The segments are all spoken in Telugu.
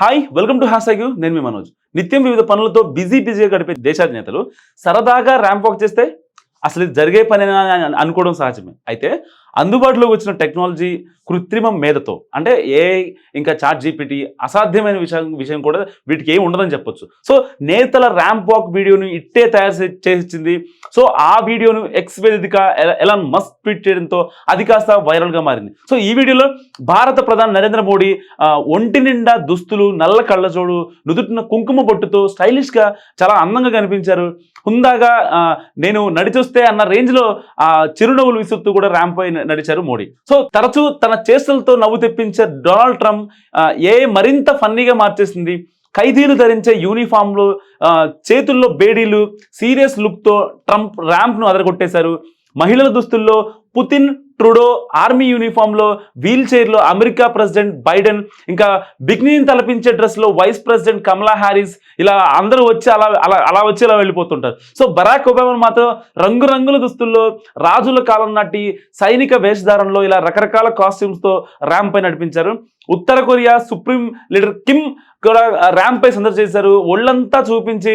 హాయ్ వెల్కమ్ టు హ్యాష్ నేను మీ మనోజ్. నిత్యం వివిధ పనులతో బిజీ బిజీగా గడిపే దేశాధినేతలు సరదాగా ర్యాంప్ వాక్ చేస్తే అసలు ఇది జరిగే పని అనుకోవడం సహజమే. అయితే అందుబాటులోకి వచ్చిన టెక్నాలజీ కృత్రిమ మేధతో అంటే ఏ ఇంకా చాట్ జీపీటీ అసాధ్యమైన విషయం విషయం కూడా వీటికి ఏమి ఉండదని చెప్పొచ్చు. సో నేతల ర్యాంప్ వాక్ వీడియోని ఇట్టే తయారు చేసింది. సో ఆ వీడియోను ఎక్స్ వేదిక ఎలాన్ మస్క్ ట్వీట్ చేయడంతో అది కాస్త వైరల్గా మారింది. సో ఈ వీడియోలో భారత ప్రధాని నరేంద్ర మోడీ ఒంటి నిండా దుస్తులు నల్ల కళ్ళజోడు నుదుటిన కుంకుమ బొట్టుతో స్టైలిష్గా చాలా అందంగా కనిపించారు. హుందాగా నేను నడిచొస్తే అన్న రేంజ్లో చిరునవ్వులు విసురుతూ కూడా ర్యాంప్ అయిన నడిచారు మోడీ. సో తరచూ తన చేష్టలతో నవ్వు తెప్పించే డొనాల్డ్ ట్రంప్ ఏ మరింత ఫన్నీగా మార్చేసింది? ఖైదీలు ధరించే యూనిఫామ్లు చేతుల్లో బేడీలు సీరియస్ లుక్తో ట్రంప్ ర్యాంప్ను అదరగొట్టేశారు. మహిళల దుస్తుల్లో పుతిన్ ట్రూడో ఆర్మీ యూనిఫామ్లో వీల్ చైర్లో అమెరికా ప్రెసిడెంట్ బైడెన్ ఇంకా బిగ్నీని తలపించే డ్రెస్లో వైస్ ప్రెసిడెంట్ కమలా హ్యారిస్ ఇలా అందరూ వచ్చి అలా అలా అలా వచ్చి అలా వెళ్ళిపోతుంటారు. సో బరాక్ ఒబామా మాత్రం రంగురంగుల దుస్తుల్లో రాజుల కాలం నాటి సైనిక వేషధారణలో ఇలా రకరకాల కాస్ట్యూమ్స్తో ర్యాంప్ పై నడిపించారు. ఉత్తర కొరియా సుప్రీం లీడర్ కిమ్ కూడా ర్యాంప్ పై సందర్శించారు ఒళ్ళంతా చూపించి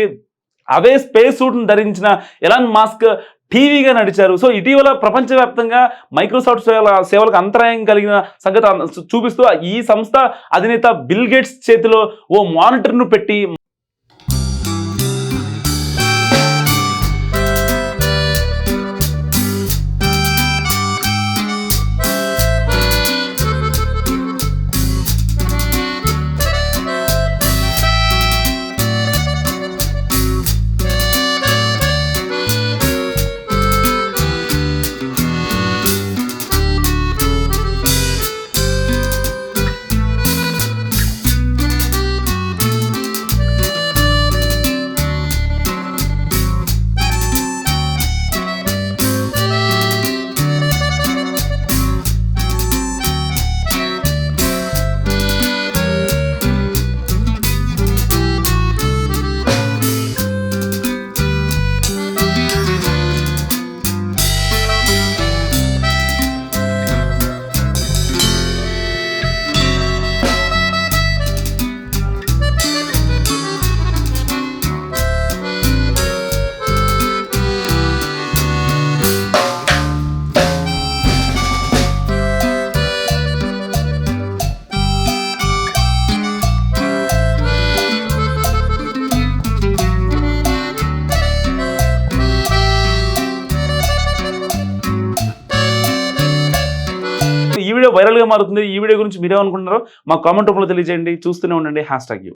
అవే స్పేస్ సూట్ను ధరించిన ఎలాన్ మాస్క్ టీవీగా నడిచారు. సో ఇటీవల ప్రపంచవ్యాప్తంగా మైక్రోసాఫ్ట్ సేవల సేవలకు అంతరాయం కలిగిన సంగతి చూపిస్తూ ఈ సంస్థ అధినేత బిల్ గేట్స్ చేతిలో ఓ మానిటర్ను పెట్టి వీడియో వైరల్గా మారుతుంది. ఈ వీడియో గురించి మీరేమనుకుంటున్నారో మా కామెంట్ రూపంలో తెలియజేయండి. చూస్తూనే ఉండండి. Hash tag you